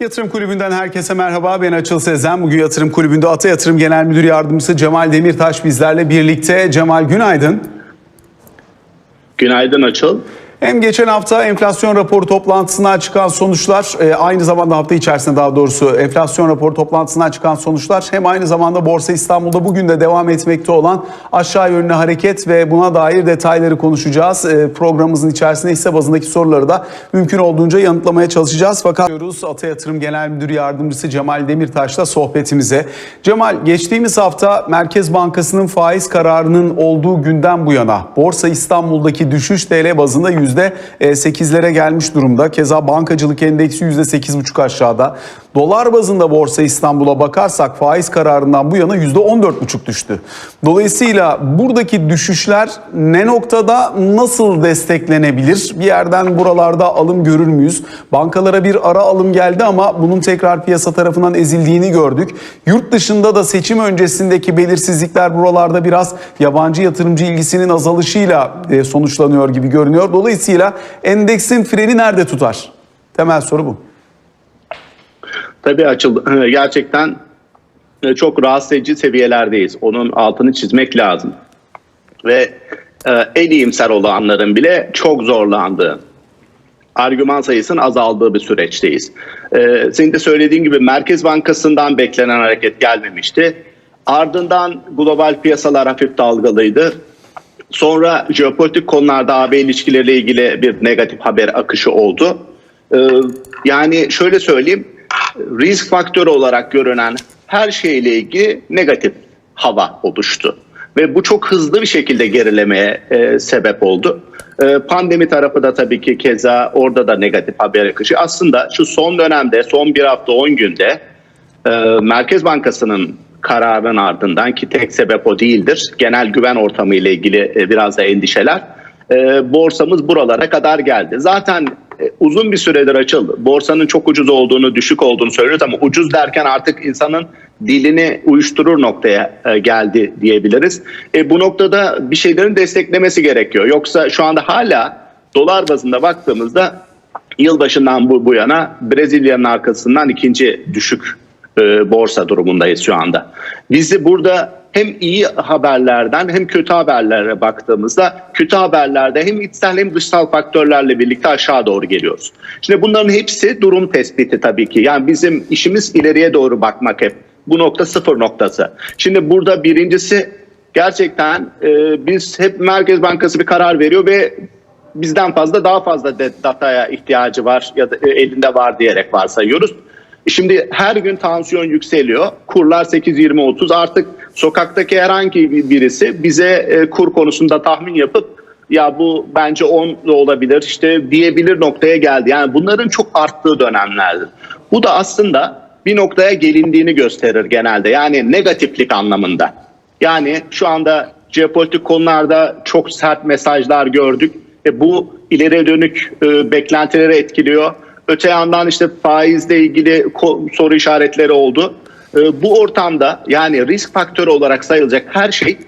Yatırım Kulübü'nden herkese merhaba. Ben Açıl Sezen. Bugün Yatırım Kulübü'nde Ata Yatırım Genel Müdür Yardımcısı Cemal Demirtaş bizlerle birlikte. Cemal günaydın. Günaydın Açıl. Hem geçen hafta enflasyon raporu toplantısından çıkan sonuçlar, e, aynı zamanda hafta içerisinde daha doğrusu enflasyon raporu toplantısından çıkan sonuçlar hem aynı zamanda Borsa İstanbul'da bugün de devam etmekte olan aşağı yönlü hareket ve buna dair detayları konuşacağız. E, Programımızın içerisinde hisse bazındaki soruları da mümkün olduğunca yanıtlamaya çalışacağız. Fakat Ata Yatırım Genel Müdür Yardımcısı Cemal Demirtaş'la sohbetimize. Cemal geçtiğimiz hafta Merkez Bankası'nın faiz kararının olduğu günden bu yana Borsa İstanbul'daki düşüş TL bazında %8'lere gelmiş durumda. Keza bankacılık endeksi %8,5 aşağıda. Dolar bazında Borsa İstanbul'a bakarsak faiz kararından bu yana %14,5 düştü. Dolayısıyla buradaki düşüşler ne noktada nasıl desteklenebilir? Bir yerden buralarda alım görür müyüz? Bankalara bir ara alım geldi ama bunun tekrar piyasa tarafından ezildiğini gördük. Yurt dışında da seçim öncesindeki belirsizlikler buralarda biraz yabancı yatırımcı ilgisinin azalışıyla e, sonuçlanıyor gibi görünüyor. Dolayısıyla endeksin freni nerede tutar? Temel soru bu. Tabii Açıl gerçekten e, çok rahatsız edici seviyelerdeyiz. Onun altını çizmek lazım. Ve e, en iyimser olanların bile çok zorlandığı, argüman sayısının azaldığı bir süreçteyiz. E, senin de söylediğin gibi Merkez Bankası'ndan beklenen hareket gelmemişti. Ardından global piyasalar hafif dalgalıydı. Sonra jeopolitik konularda AB ilişkileriyle ilgili bir negatif haber akışı oldu. Ee, yani şöyle söyleyeyim, risk faktörü olarak görünen her şeyle ilgili negatif hava oluştu. Ve bu çok hızlı bir şekilde gerilemeye e, sebep oldu. E, pandemi tarafı da tabii ki keza orada da negatif haber akışı. Aslında şu son dönemde, son bir hafta 10 günde e, Merkez Bankası'nın kararının ardından ki tek sebep o değildir. Genel güven ortamı ile ilgili e, biraz da endişeler. E, borsamız buralara kadar geldi. Zaten e, uzun bir süredir açıldı. Borsanın çok ucuz olduğunu, düşük olduğunu söylüyoruz ama ucuz derken artık insanın dilini uyuşturur noktaya geldi diyebiliriz. E, bu noktada bir şeylerin desteklemesi gerekiyor. Yoksa şu anda hala dolar bazında baktığımızda yılbaşından bu, bu yana Brezilya'nın arkasından ikinci düşük e, borsa durumundayız şu anda. Bizi burada hem iyi haberlerden hem kötü haberlere baktığımızda kötü haberlerde hem içsel hem dışsal faktörlerle birlikte aşağı doğru geliyoruz. Şimdi bunların hepsi durum tespiti tabii ki. Yani bizim işimiz ileriye doğru bakmak hep. Bu nokta sıfır noktası. Şimdi burada birincisi gerçekten e, biz hep Merkez Bankası bir karar veriyor ve bizden fazla daha fazla dataya ihtiyacı var ya da e, elinde var diyerek varsayıyoruz. Şimdi her gün tansiyon yükseliyor. Kurlar 8-20-30 artık sokaktaki herhangi birisi bize e, kur konusunda tahmin yapıp ya bu bence 10 da olabilir işte diyebilir noktaya geldi. Yani bunların çok arttığı dönemlerdir. Bu da aslında bir noktaya gelindiğini gösterir genelde. Yani negatiflik anlamında. Yani şu anda jeopolitik konularda çok sert mesajlar gördük. E bu ileriye dönük e, beklentileri etkiliyor. Öte yandan işte faizle ilgili soru işaretleri oldu. E, bu ortamda yani risk faktörü olarak sayılacak her şey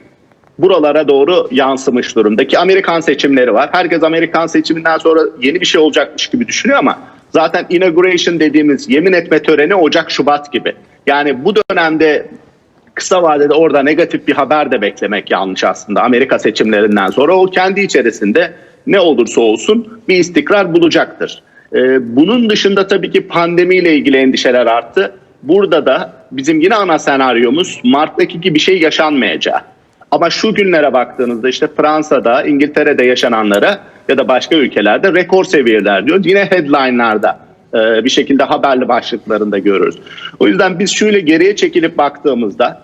buralara doğru yansımış durumda. Ki Amerikan seçimleri var. Herkes Amerikan seçiminden sonra yeni bir şey olacakmış gibi düşünüyor ama zaten inauguration dediğimiz yemin etme töreni Ocak-Şubat gibi. Yani bu dönemde kısa vadede orada negatif bir haber de beklemek yanlış aslında. Amerika seçimlerinden sonra o kendi içerisinde ne olursa olsun bir istikrar bulacaktır. Ee, bunun dışında tabii ki pandemiyle ilgili endişeler arttı. Burada da bizim yine ana senaryomuz Mart'taki gibi bir şey yaşanmayacağı. Ama şu günlere baktığınızda işte Fransa'da, İngiltere'de yaşananlara ya da başka ülkelerde rekor seviyeler diyor. Yine headline'larda e, bir şekilde haberli başlıklarında görürüz. O yüzden biz şöyle geriye çekilip baktığımızda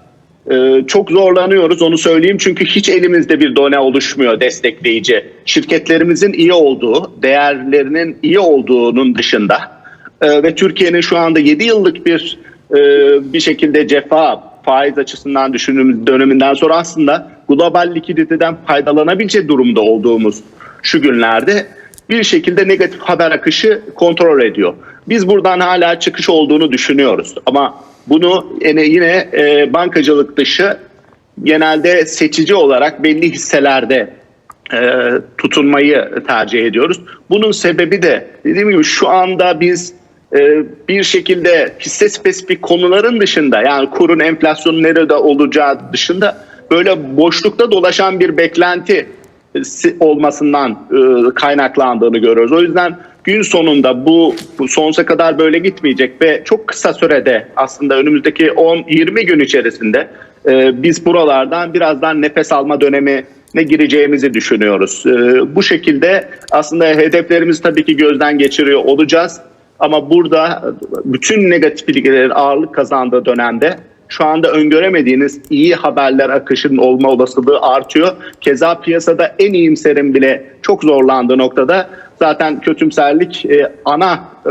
e, çok zorlanıyoruz onu söyleyeyim. Çünkü hiç elimizde bir done oluşmuyor destekleyici. Şirketlerimizin iyi olduğu, değerlerinin iyi olduğunun dışında e, ve Türkiye'nin şu anda 7 yıllık bir bir şekilde cefa faiz açısından düşündüğümüz döneminden sonra aslında global likiditeden faydalanabilecek durumda olduğumuz şu günlerde bir şekilde negatif haber akışı kontrol ediyor. Biz buradan hala çıkış olduğunu düşünüyoruz ama Bunu yine, yine e, bankacılık dışı genelde seçici olarak belli hisselerde e, tutunmayı tercih ediyoruz. Bunun sebebi de dediğim gibi şu anda biz e, bir şekilde hisse spesifik konuların dışında yani kurun enflasyonun nerede olacağı dışında böyle boşlukta dolaşan bir beklenti si- olmasından e, kaynaklandığını görüyoruz. O yüzden gün sonunda bu, bu sonsuza kadar böyle gitmeyecek ve çok kısa sürede aslında önümüzdeki 10-20 gün içerisinde e, biz buralardan birazdan nefes alma dönemi ne gireceğimizi düşünüyoruz. E, bu şekilde aslında hedeflerimizi tabii ki gözden geçiriyor olacağız. Ama burada bütün negatifliklerin ağırlık kazandığı dönemde şu anda öngöremediğiniz iyi haberler akışının olma olasılığı artıyor. Keza piyasada en iyimserin bile çok zorlandığı noktada zaten kötümserlik e, ana e,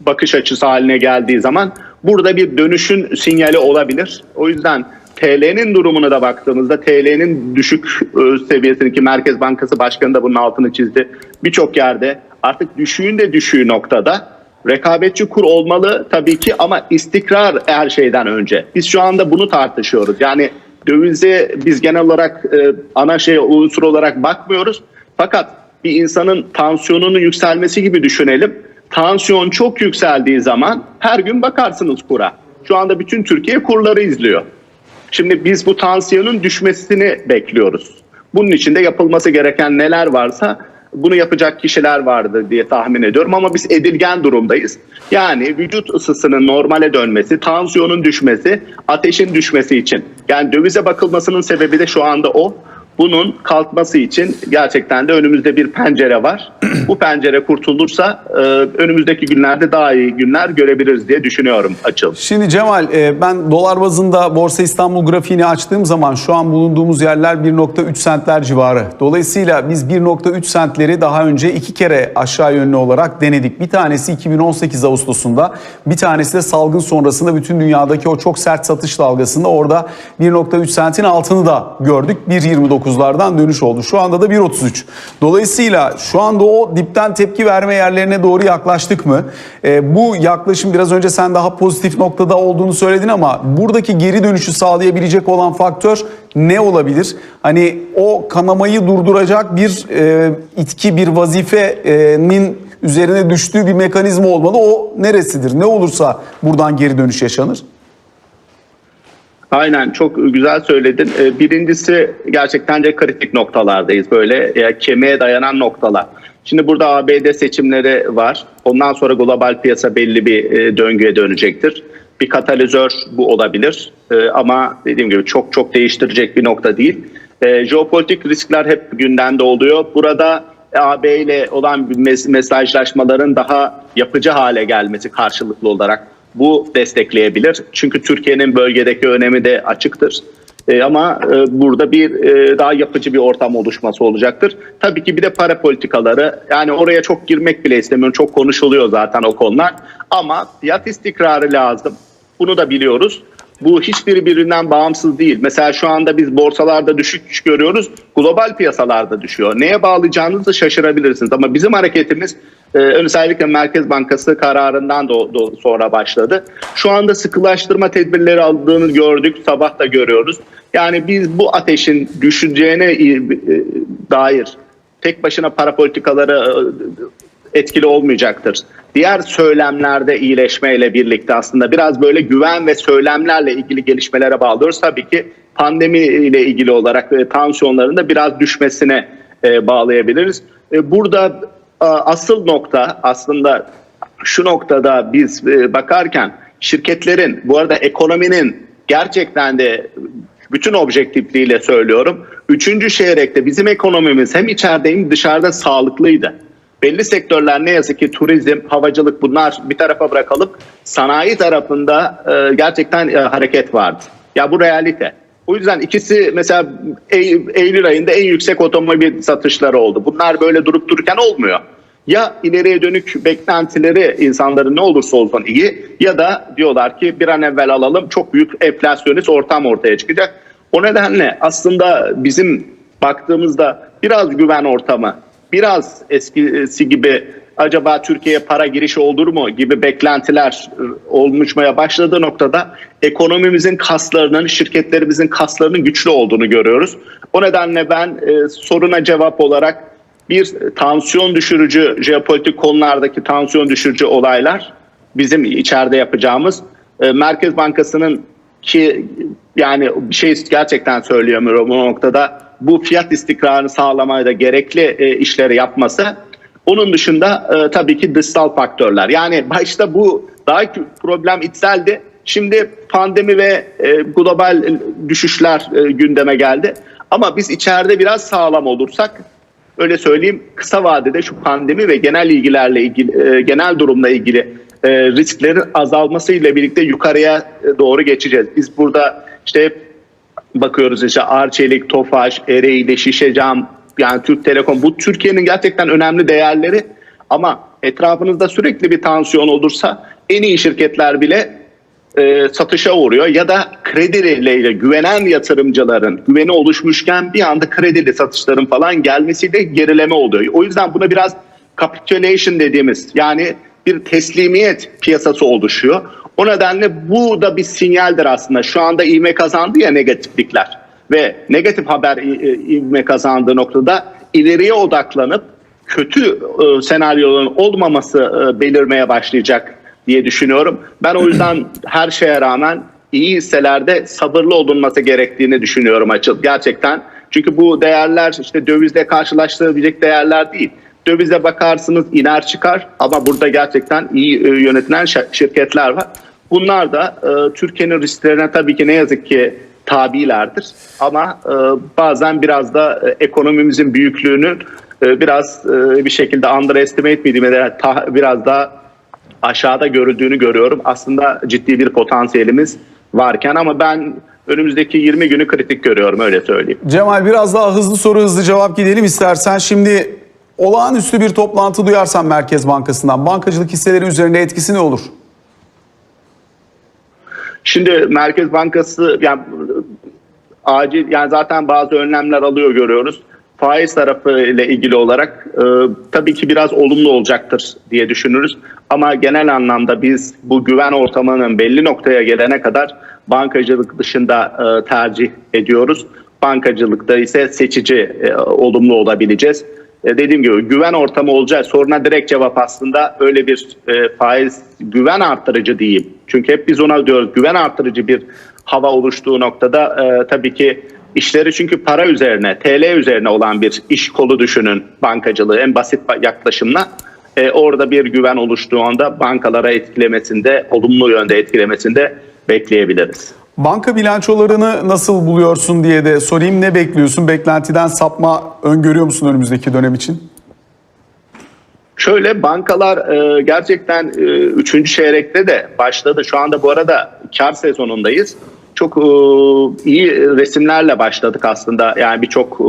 bakış açısı haline geldiği zaman burada bir dönüşün sinyali olabilir. O yüzden TL'nin durumuna da baktığımızda TL'nin düşük e, seviyesini Merkez Bankası Başkanı da bunun altını çizdi. Birçok yerde artık düşüğün de düşüğü noktada rekabetçi kur olmalı tabii ki ama istikrar her şeyden önce. Biz şu anda bunu tartışıyoruz. Yani dövize biz genel olarak e, ana şey unsur olarak bakmıyoruz. Fakat bir insanın tansiyonunun yükselmesi gibi düşünelim. Tansiyon çok yükseldiği zaman her gün bakarsınız kura. Şu anda bütün Türkiye kurları izliyor. Şimdi biz bu tansiyonun düşmesini bekliyoruz. Bunun için de yapılması gereken neler varsa bunu yapacak kişiler vardır diye tahmin ediyorum ama biz edilgen durumdayız. Yani vücut ısısının normale dönmesi, tansiyonun düşmesi, ateşin düşmesi için. Yani dövize bakılmasının sebebi de şu anda o. Bunun kalkması için gerçekten de önümüzde bir pencere var. Bu pencere kurtulursa e, önümüzdeki günlerde daha iyi günler görebiliriz diye düşünüyorum açıl. Şimdi Cemal e, ben dolar bazında Borsa İstanbul grafiğini açtığım zaman şu an bulunduğumuz yerler 1.3 sentler civarı. Dolayısıyla biz 1.3 sentleri daha önce iki kere aşağı yönlü olarak denedik. Bir tanesi 2018 Ağustos'unda bir tanesi de salgın sonrasında bütün dünyadaki o çok sert satış dalgasında orada 1.3 sentin altını da gördük. 1.29'lardan dönüş oldu. Şu anda da 1.33. Dolayısıyla şu anda o dipten tepki verme yerlerine doğru yaklaştık mı? E, bu yaklaşım biraz önce sen daha pozitif noktada olduğunu söyledin ama buradaki geri dönüşü sağlayabilecek olan faktör ne olabilir? Hani o kanamayı durduracak bir e, itki, bir vazifenin üzerine düştüğü bir mekanizma olmalı. O neresidir? Ne olursa buradan geri dönüş yaşanır. Aynen çok güzel söyledin. Ee, Birincisi gerçekten de kritik noktalardayız böyle e, kemiğe dayanan noktalar. Şimdi burada ABD seçimleri var. Ondan sonra global piyasa belli bir e, döngüye dönecektir. Bir katalizör bu olabilir E, ama dediğim gibi çok çok değiştirecek bir nokta değil. E, jeopolitik riskler hep gündemde oluyor. Burada AB ile olan mes- mesajlaşmaların daha yapıcı hale gelmesi karşılıklı olarak bu destekleyebilir. Çünkü Türkiye'nin bölgedeki önemi de açıktır. E, ama e, burada bir e, daha yapıcı bir ortam oluşması olacaktır. Tabii ki bir de para politikaları. Yani oraya çok girmek bile istemiyorum. Çok konuşuluyor zaten o konular. Ama fiyat istikrarı lazım. Bunu da biliyoruz. Bu hiçbiri birbirinden bağımsız değil. Mesela şu anda biz borsalarda düşük görüyoruz. Global piyasalarda düşüyor. Neye bağlayacağınızı şaşırabilirsiniz. Ama bizim hareketimiz e, özellikle Merkez Bankası kararından da, da sonra başladı. Şu anda sıkılaştırma tedbirleri aldığını gördük. Sabah da görüyoruz. Yani biz bu ateşin düşeceğine e, dair tek başına para politikaları e, etkili olmayacaktır. Diğer söylemlerde iyileşmeyle birlikte aslında biraz böyle güven ve söylemlerle ilgili gelişmelere bağlıyoruz. Tabii ki pandemi ile ilgili olarak e, tansiyonların da biraz düşmesine e, bağlayabiliriz. Burada asıl nokta aslında şu noktada biz e, bakarken şirketlerin bu arada ekonominin gerçekten de bütün objektifliğiyle söylüyorum. Üçüncü çeyrekte bizim ekonomimiz hem içeride hem dışarıda sağlıklıydı. Belli sektörler ne yazık ki turizm, havacılık bunlar bir tarafa bırakalım. Sanayi tarafında e, gerçekten e, hareket vardı. Ya bu realite. O yüzden ikisi mesela Ey- Eylül ayında en yüksek otomobil satışları oldu. Bunlar böyle durup dururken olmuyor. Ya ileriye dönük beklentileri insanların ne olursa olsun iyi ya da diyorlar ki bir an evvel alalım çok büyük enflasyonist ortam ortaya çıkacak. O nedenle aslında bizim baktığımızda biraz güven ortamı, biraz eskisi gibi acaba Türkiye'ye para girişi olur mu gibi beklentiler olmuşmaya başladığı noktada ekonomimizin kaslarının, şirketlerimizin kaslarının güçlü olduğunu görüyoruz. O nedenle ben e, soruna cevap olarak bir tansiyon düşürücü, jeopolitik konulardaki tansiyon düşürücü olaylar bizim içeride yapacağımız e, Merkez Bankası'nın ki yani bir şey gerçekten söylüyorum bu noktada bu fiyat istikrarını sağlamaya da gerekli e, işleri yapması. Onun dışında e, tabii ki dışsal faktörler. Yani başta bu daha problem içseldi. Şimdi pandemi ve e, global düşüşler e, gündeme geldi. Ama biz içeride biraz sağlam olursak öyle söyleyeyim kısa vadede şu pandemi ve genel ilgilerle ilgili e, genel durumla ilgili e, risklerin azalmasıyla birlikte yukarıya e, doğru geçeceğiz. Biz burada işte bakıyoruz işte Arçelik, Tofaş, Ereğli, Şişecam, yani Türk Telekom bu Türkiye'nin gerçekten önemli değerleri ama etrafınızda sürekli bir tansiyon olursa en iyi şirketler bile e, satışa uğruyor ya da krediyle güvenen yatırımcıların güveni oluşmuşken bir anda kredili satışların falan gelmesiyle gerileme oluyor. O yüzden buna biraz capitulation dediğimiz yani bir teslimiyet piyasası oluşuyor. O nedenle bu da bir sinyaldir aslında. Şu anda ivme kazandı ya negatiflikler ve negatif haber ivme kazandığı noktada ileriye odaklanıp kötü e, senaryoların olmaması e, belirmeye başlayacak diye düşünüyorum. Ben o yüzden her şeye rağmen iyi hisselerde sabırlı olunması gerektiğini düşünüyorum açıl gerçekten. Çünkü bu değerler işte dövizle karşılaştırabilecek değerler değil. Dövize bakarsınız iner çıkar ama burada gerçekten iyi e, yönetilen şirketler var. Bunlar da e, Türkiye'nin risklerine tabii ki ne yazık ki tabilerdir. Ama e, bazen biraz da e, ekonomimizin büyüklüğünü e, biraz e, bir şekilde underestimate mi diyeyim, ya da biraz daha aşağıda görüldüğünü görüyorum. Aslında ciddi bir potansiyelimiz varken ama ben önümüzdeki 20 günü kritik görüyorum öyle söyleyeyim. Cemal biraz daha hızlı soru hızlı cevap gidelim istersen. Şimdi olağanüstü bir toplantı duyarsan Merkez Bankası'ndan bankacılık hisseleri üzerinde etkisi ne olur? Şimdi Merkez Bankası yani acil yani zaten bazı önlemler alıyor görüyoruz. Faiz tarafı ile ilgili olarak e, tabii ki biraz olumlu olacaktır diye düşünürüz. Ama genel anlamda biz bu güven ortamının belli noktaya gelene kadar bankacılık dışında e, tercih ediyoruz. Bankacılıkta ise seçici e, olumlu olabileceğiz. E, dediğim gibi güven ortamı olacak. Soruna direkt cevap aslında öyle bir e, faiz güven arttırıcı diyeyim. Çünkü hep biz ona diyoruz güven arttırıcı bir hava oluştuğu noktada e, tabii ki işleri çünkü para üzerine, TL üzerine olan bir iş kolu düşünün bankacılığı en basit yaklaşımla. E, orada bir güven oluştuğunda bankalara etkilemesinde, olumlu yönde etkilemesinde bekleyebiliriz. Banka bilançolarını nasıl buluyorsun diye de sorayım. Ne bekliyorsun? Beklentiden sapma öngörüyor musun önümüzdeki dönem için? Şöyle bankalar e, gerçekten e, üçüncü çeyrekte de başladı. Şu anda bu arada kar sezonundayız. Çok e, iyi resimlerle başladık aslında. Yani birçok e,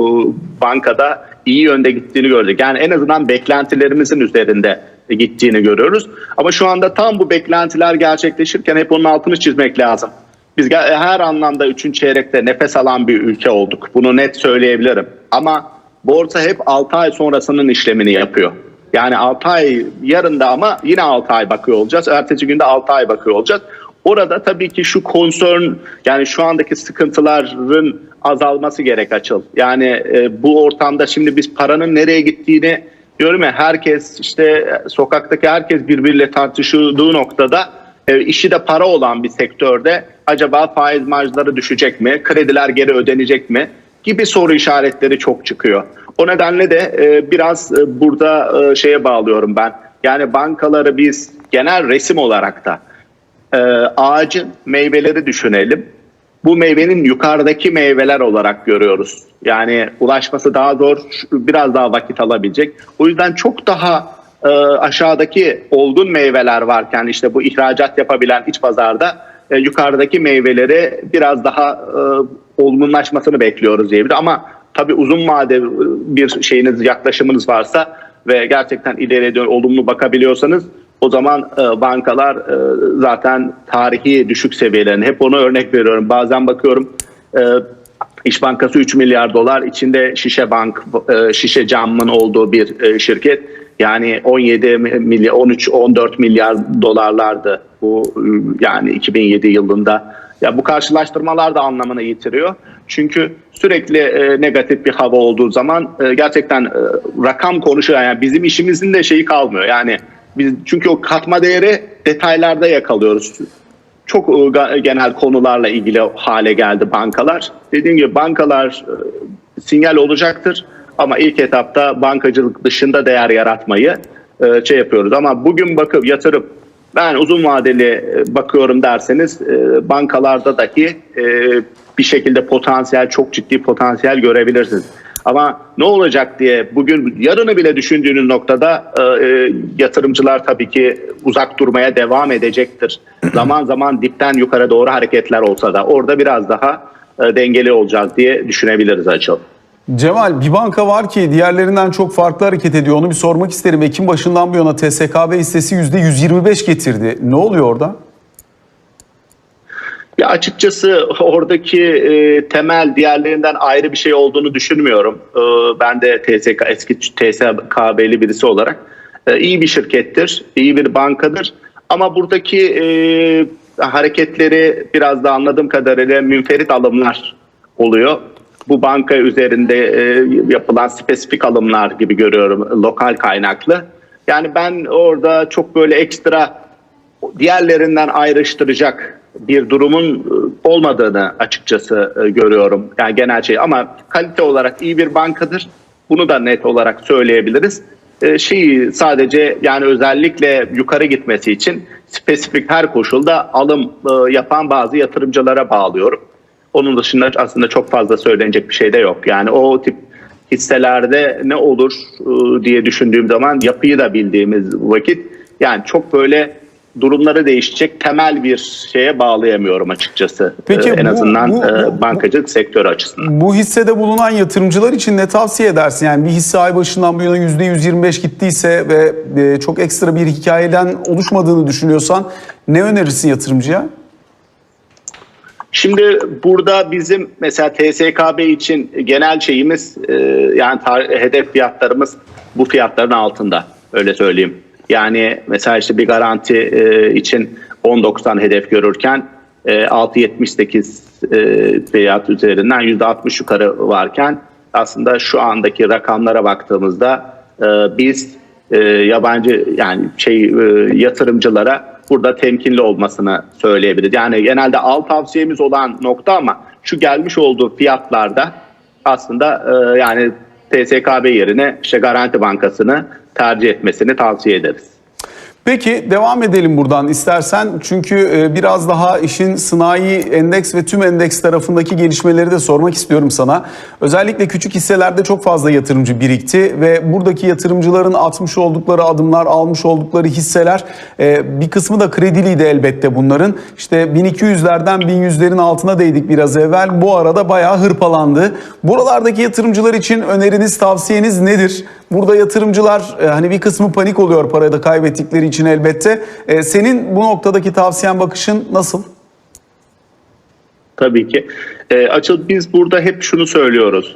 bankada iyi yönde gittiğini gördük. Yani en azından beklentilerimizin üzerinde gittiğini görüyoruz. Ama şu anda tam bu beklentiler gerçekleşirken hep onun altını çizmek lazım. Biz her anlamda üçüncü çeyrekte nefes alan bir ülke olduk. Bunu net söyleyebilirim. Ama borsa hep 6 ay sonrasının işlemini yapıyor. Yani 6 ay yarında ama yine 6 ay bakıyor olacağız. Ertesi günde 6 ay bakıyor olacağız. Orada tabii ki şu concern yani şu andaki sıkıntıların azalması gerek açıl. Yani e, bu ortamda şimdi biz paranın nereye gittiğini diyorum ya herkes işte sokaktaki herkes birbiriyle tartışıldığı noktada e, işi de para olan bir sektörde acaba faiz marjları düşecek mi? Krediler geri ödenecek mi? Gibi soru işaretleri çok çıkıyor. O nedenle de e, biraz e, burada e, şeye bağlıyorum ben. Yani bankaları biz genel resim olarak da ağacın meyveleri düşünelim. Bu meyvenin yukarıdaki meyveler olarak görüyoruz. Yani ulaşması daha zor, biraz daha vakit alabilecek. O yüzden çok daha e, aşağıdaki olgun meyveler varken işte bu ihracat yapabilen iç pazarda e, yukarıdaki meyveleri biraz daha e, olgunlaşmasını bekliyoruz diyebilir. Ama tabii uzun vade bir şeyiniz yaklaşımınız varsa ve gerçekten ileriye dön olumlu bakabiliyorsanız o zaman e, bankalar e, zaten tarihi düşük seviyelerini hep onu örnek veriyorum. Bazen bakıyorum e, İş Bankası 3 milyar dolar içinde Şişe Bank, e, Şişe Cam'ın olduğu bir e, şirket Yani 17 milyar, 13, 14 milyar dolarlardı bu yani 2007 yılında. Ya bu karşılaştırmalar da anlamını yitiriyor. Çünkü sürekli e, negatif bir hava olduğu zaman e, gerçekten e, rakam konuşuyor. Yani bizim işimizin de şeyi kalmıyor. Yani biz çünkü o katma değeri detaylarda yakalıyoruz çok e, genel konularla ilgili hale geldi bankalar. Dediğim gibi bankalar e, sinyal olacaktır ama ilk etapta bankacılık dışında değer yaratmayı e, şey yapıyoruz. Ama bugün bakıp yatırıp ben uzun vadeli e, bakıyorum derseniz e, bankalarda dahi e, bir şekilde potansiyel çok ciddi potansiyel görebilirsiniz. Ama ne olacak diye bugün yarını bile düşündüğünüz noktada e, e, yatırımcılar tabii ki uzak durmaya devam edecektir. zaman zaman dipten yukarı doğru hareketler olsa da orada biraz daha e, dengeli olacağız diye düşünebiliriz açıl. Cemal bir banka var ki diğerlerinden çok farklı hareket ediyor. Onu bir sormak isterim. Ekim başından bu yana TSKB hissesi %125 getirdi. Ne oluyor orada? Ya açıkçası oradaki e, temel diğerlerinden ayrı bir şey olduğunu düşünmüyorum. E, ben de TSK eski TSKB'li birisi olarak e, iyi bir şirkettir, iyi bir bankadır. Ama buradaki e, hareketleri biraz da anladığım kadarıyla münferit alımlar oluyor. Bu banka üzerinde e, yapılan spesifik alımlar gibi görüyorum lokal kaynaklı. Yani ben orada çok böyle ekstra diğerlerinden ayrıştıracak bir durumun e, olmadığını açıkçası e, görüyorum. Yani genel şey ama kalite olarak iyi bir bankadır. Bunu da net olarak söyleyebiliriz. E, Şeyi sadece yani özellikle yukarı gitmesi için spesifik her koşulda alım yapan bazı yatırımcılara bağlıyorum. Onun dışında aslında çok fazla söylenecek bir şey de yok. Yani o tip hisselerde ne olur e, diye düşündüğüm zaman yapıyı da bildiğimiz vakit yani çok böyle durumları değişecek temel bir şeye bağlayamıyorum açıkçası. Peki E, en bu- azından bu- e, bu- bankacılık sektörü açısından. Bu hissede bulunan yatırımcılar için ne tavsiye edersin? Yani bir hisse ay başından bu yana %125 gittiyse ve çok ekstra bir hikayeden oluşmadığını düşünüyorsan ne önerirsin yatırımcıya? Şimdi burada bizim mesela TSKB için genel şeyimiz e, yani hedef fiyatlarımız bu fiyatların altında öyle söyleyeyim. Yani mesela işte bir garanti e, için 10.90 hedef görürken e, 6.78 e, fiyat üzerinden %60 yukarı varken aslında şu andaki rakamlara baktığımızda biz yabancı yani şey yatırımcılara burada temkinli olmasını söyleyebiliriz. Yani genelde al tavsiyemiz olan nokta ama şu gelmiş olduğu fiyatlarda aslında e, yani TSKB yerine işte Garanti Bankası'nı tercih etmesini tavsiye ederiz. Peki devam edelim buradan istersen. Çünkü e, biraz daha işin sanayi endeks ve tüm endeks tarafındaki gelişmeleri de sormak istiyorum sana. Özellikle küçük hisselerde çok fazla yatırımcı birikti ve buradaki yatırımcıların atmış oldukları adımlar, almış oldukları hisseler e, bir kısmı da krediliydi elbette bunların. İşte 1200'lerden 1100'lerin altına değdik biraz evvel. Bu arada bayağı hırpalandı. Buralardaki yatırımcılar için öneriniz, tavsiyeniz nedir? Burada yatırımcılar e, hani bir kısmı panik oluyor parayı da kaybettikleri için elbette. E, Senin bu noktadaki tavsiyen bakışın nasıl? Tabii ki. Ee, Açıl biz burada hep şunu söylüyoruz.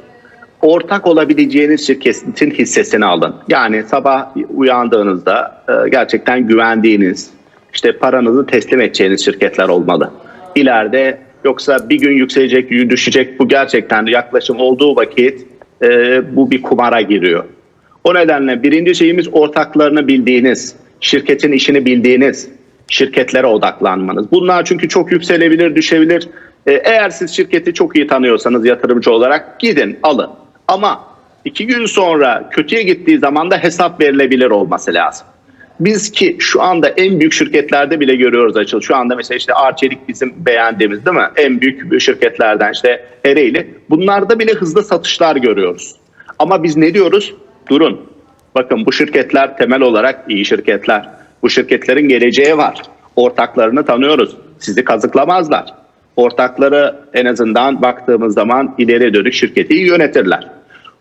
Ortak olabileceğiniz şirketin hissesini alın. Yani sabah uyandığınızda e, gerçekten güvendiğiniz, işte paranızı teslim edeceğiniz şirketler olmalı. İleride yoksa bir gün yükselecek, düşecek bu gerçekten yaklaşım olduğu vakit e, bu bir kumara giriyor. O nedenle birinci şeyimiz ortaklarını bildiğiniz, şirketin işini bildiğiniz şirketlere odaklanmanız. Bunlar çünkü çok yükselebilir, düşebilir. Ee, Eğer siz şirketi çok iyi tanıyorsanız yatırımcı olarak gidin, alın. Ama iki gün sonra kötüye gittiği zaman da hesap verilebilir olması lazım. Biz ki şu anda en büyük şirketlerde bile görüyoruz açıl. Şu anda mesela işte Arçelik bizim beğendiğimiz değil mi? En büyük şirketlerden işte Ereğli. Bunlarda bile hızlı satışlar görüyoruz. Ama biz ne diyoruz? Durun. Bakın bu şirketler temel olarak iyi şirketler. Bu şirketlerin geleceği var. Ortaklarını tanıyoruz. Sizi kazıklamazlar. Ortakları en azından baktığımız zaman ileri dönük şirketi iyi yönetirler.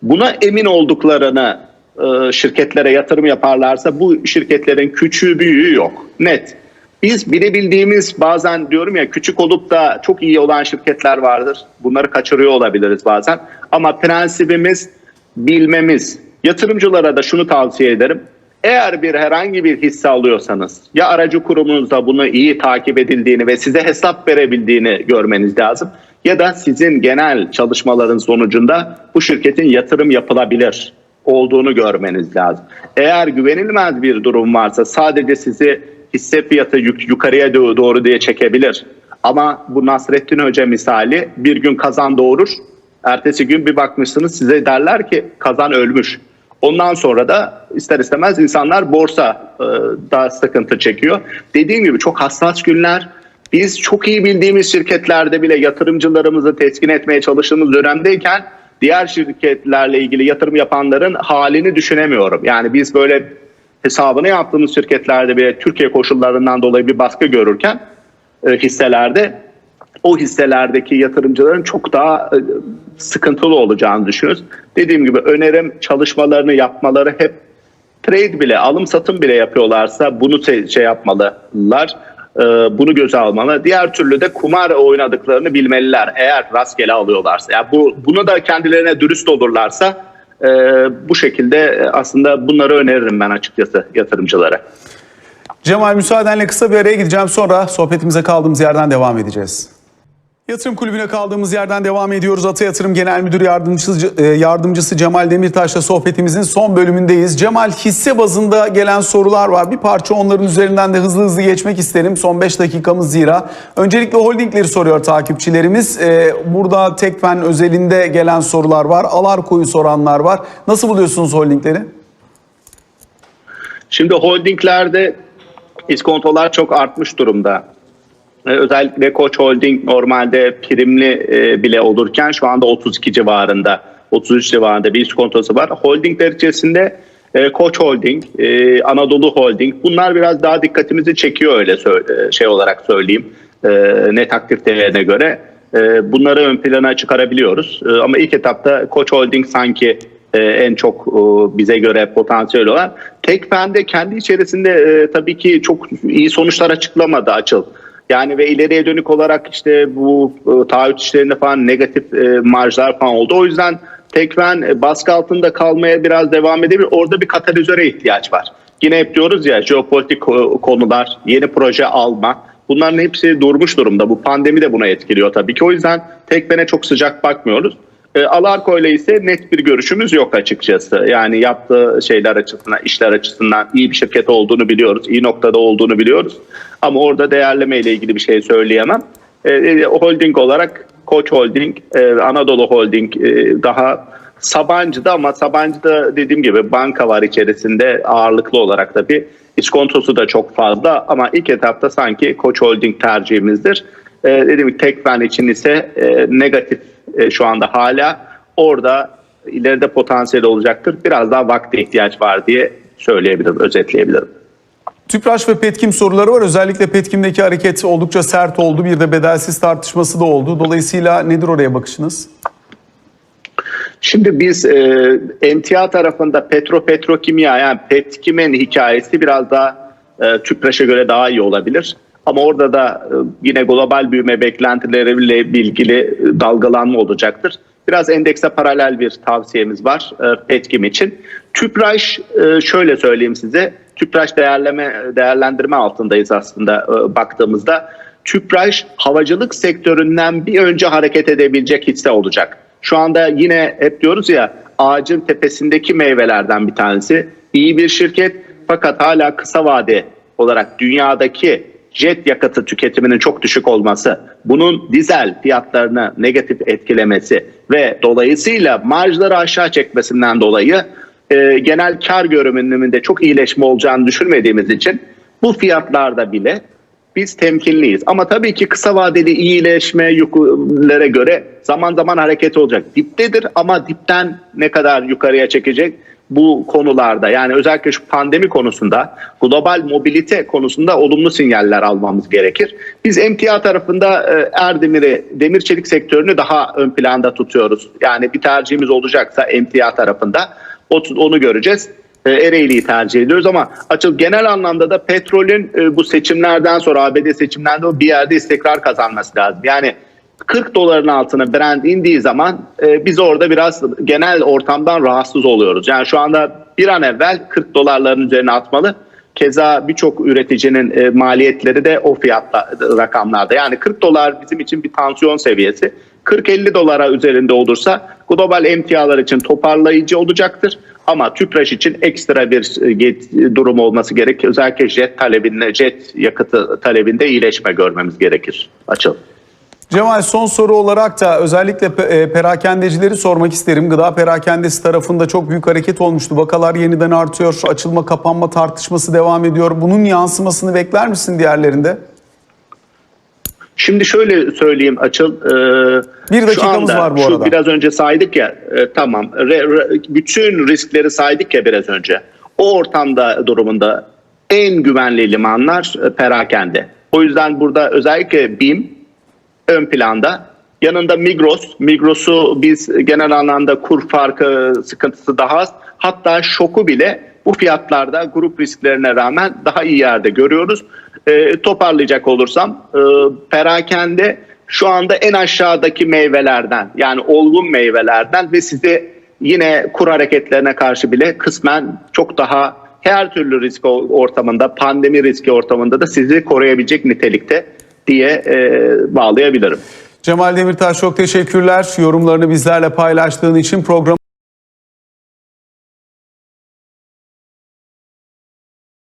Buna emin olduklarını e, şirketlere yatırım yaparlarsa bu şirketlerin küçüğü büyüğü yok. Net. Biz bilebildiğimiz bazen diyorum ya küçük olup da çok iyi olan şirketler vardır. Bunları kaçırıyor olabiliriz bazen. Ama prensibimiz bilmemiz. Yatırımcılara da şunu tavsiye ederim. Eğer bir herhangi bir hisse alıyorsanız ya aracı kurumunuzda bunu iyi takip edildiğini ve size hesap verebildiğini görmeniz lazım. Ya da sizin genel çalışmaların sonucunda bu şirketin yatırım yapılabilir olduğunu görmeniz lazım. Eğer güvenilmez bir durum varsa sadece sizi hisse fiyatı yuk- yukarıya do- doğru diye çekebilir. Ama bu Nasrettin Hoca misali bir gün kazan doğurur. Ertesi gün bir bakmışsınız size derler ki kazan ölmüş. Ondan sonra da ister istemez insanlar borsa e, da sıkıntı çekiyor. Dediğim gibi çok hassas günler. Biz çok iyi bildiğimiz şirketlerde bile yatırımcılarımızı teskin etmeye çalıştığımız dönemdeyken diğer şirketlerle ilgili yatırım yapanların halini düşünemiyorum. Yani biz böyle hesabını yaptığımız şirketlerde bile Türkiye koşullarından dolayı bir baskı görürken e, hisselerde o hisselerdeki yatırımcıların çok daha e, sıkıntılı olacağını düşünüyoruz. Dediğim gibi önerim çalışmalarını yapmaları hep trade bile alım satım bile yapıyorlarsa bunu şey yapmalılar. e, Bunu göze almalı. Diğer türlü de kumar oynadıklarını bilmeliler. Eğer rastgele alıyorlarsa. Yani bu bunu da kendilerine dürüst olurlarsa e, bu şekilde aslında bunları öneririm ben açıkçası yatırımcılara. Cemal müsaadenle kısa bir araya gideceğim sonra sohbetimize kaldığımız yerden devam edeceğiz. Yatırım Kulübü'ne kaldığımız yerden devam ediyoruz. Ata Yatırım Genel Müdür Yardımcısı, e, Yardımcısı Cemal Demirtaş'la sohbetimizin son bölümündeyiz. Cemal hisse bazında gelen sorular var. Bir parça onların üzerinden de hızlı hızlı geçmek isterim. Son 5 dakikamız zira. Öncelikle holdingleri soruyor takipçilerimiz. E, Burada Tekfen özelinde gelen sorular var. Alarko'yu soranlar var. Nasıl buluyorsunuz holdingleri? Şimdi holdinglerde iskontolar çok artmış durumda. Ee, Özellikle Koç Holding normalde primli e, bile olurken şu anda 32 civarında, 33 civarında bir iskontosu var. Holdingler içerisinde e, Koç Holding, e, Anadolu Holding bunlar biraz daha dikkatimizi çekiyor öyle e, şey olarak söyleyeyim. E, net aktif değerine göre. E, bunları ön plana çıkarabiliyoruz. E, ama ilk etapta Koç Holding sanki e, en çok e, bize göre potansiyel olan. Tekfen'de kendi içerisinde e, tabii ki çok iyi sonuçlar açıklamadı açıl. Yani ve ileriye dönük olarak işte bu e, taahhüt işlerinde falan negatif e, marjlar falan oldu. O yüzden Tekfen e, baskı altında kalmaya biraz devam edebilir. Orada bir katalizöre ihtiyaç var. Yine hep diyoruz ya jeopolitik ko- konular, yeni proje alma. Bunların hepsi durmuş durumda. Bu pandemi de buna etkiliyor tabii ki. O yüzden Tekfen'e çok sıcak bakmıyoruz. E, Alarko ile ise net bir görüşümüz yok açıkçası. Yani yaptığı şeyler açısından, işler açısından iyi bir şirket olduğunu biliyoruz. iyi noktada olduğunu biliyoruz. Ama orada değerleme ile ilgili bir şey söyleyemem. E, e, holding olarak Koç Holding, e, Anadolu Holding e, daha Sabancı'da ama Sabancı'da dediğim gibi banka var içerisinde ağırlıklı olarak tabii. İskontosu da çok fazla ama ilk etapta sanki Koç Holding tercihimizdir. E, dediğim gibi Tekfen için ise e, negatif e, şu anda hala orada ileride potansiyel olacaktır. Biraz daha vakte ihtiyaç var diye söyleyebilirim, özetleyebilirim. Tüpraş ve Petkim soruları var. Özellikle Petkim'deki hareket oldukça sert oldu. Bir de bedelsiz tartışması da oldu. Dolayısıyla nedir oraya bakışınız? Şimdi biz e, emtia tarafında petro petrokimya yani Petkim'in hikayesi biraz daha e, Tüpraş'a göre daha iyi olabilir. Ama orada da e, yine global büyüme beklentileriyle ilgili e, dalgalanma olacaktır. Biraz endekse paralel bir tavsiyemiz var e, Petkim için. Tüpraş şöyle söyleyeyim size. Tüpraş değerleme değerlendirme altındayız aslında baktığımızda. Tüpraş havacılık sektöründen bir önce hareket edebilecek hisse olacak. Şu anda yine hep diyoruz ya ağacın tepesindeki meyvelerden bir tanesi. İyi bir şirket fakat hala kısa vade olarak dünyadaki jet yakıtı tüketiminin çok düşük olması, bunun dizel fiyatlarını negatif etkilemesi ve dolayısıyla marjları aşağı çekmesinden dolayı e, genel kar görünümünde çok iyileşme olacağını düşünmediğimiz için bu fiyatlarda bile biz temkinliyiz. Ama tabii ki kısa vadeli iyileşme yukarılara göre zaman zaman hareket olacak. Diptedir ama dipten ne kadar yukarıya çekecek bu konularda yani özellikle şu pandemi konusunda global mobilite konusunda olumlu sinyaller almamız gerekir. Biz emtia tarafında e, Erdemir'i demir çelik sektörünü daha ön planda tutuyoruz. Yani bir tercihimiz olacaksa emtia tarafında onu göreceğiz. E, Ereğli'yi tercih ediyoruz ama açıl genel anlamda da petrolün e, bu seçimlerden sonra ABD seçimlerinde bir yerde istikrar kazanması lazım. Yani 40 doların altına Brent indiği zaman e, biz orada biraz genel ortamdan rahatsız oluyoruz. Yani şu anda bir an evvel 40 dolarların üzerine atmalı. Keza birçok üreticinin e, maliyetleri de o fiyatla rakamlarda. Yani 40 dolar bizim için bir tansiyon seviyesi. 40-50 dolara üzerinde olursa global emtialar için toparlayıcı olacaktır. Ama tüpraş için ekstra bir e, get- durum olması gerek. Özellikle jet talebinde, jet yakıtı talebinde iyileşme görmemiz gerekir. Açıl. Cemal son soru olarak da özellikle e, perakendecileri sormak isterim. Gıda perakendesi tarafında çok büyük hareket olmuştu. Vakalar yeniden artıyor. Açılma kapanma tartışması devam ediyor. Bunun yansımasını bekler misin diğerlerinde? Şimdi şöyle söyleyeyim Açıl. e, Bir şu dakikamız anda, var bu şu arada. Biraz önce saydık ya e, tamam Re- re- bütün riskleri saydık ya biraz önce. O ortamda durumunda en güvenli limanlar e, perakende. O yüzden burada özellikle BİM ön planda. Yanında Migros. Migros'u biz genel anlamda kur farkı sıkıntısı daha az. Hatta şoku bile bu fiyatlarda grup risklerine rağmen daha iyi yerde görüyoruz. Ee, toparlayacak olursam e, perakende şu anda en aşağıdaki meyvelerden yani olgun meyvelerden ve size yine kur hareketlerine karşı bile kısmen çok daha her türlü risk ortamında pandemi riski ortamında da sizi koruyabilecek nitelikte diye e, bağlayabilirim. Cemal Demirtaş çok teşekkürler. Yorumlarını bizlerle paylaştığın için program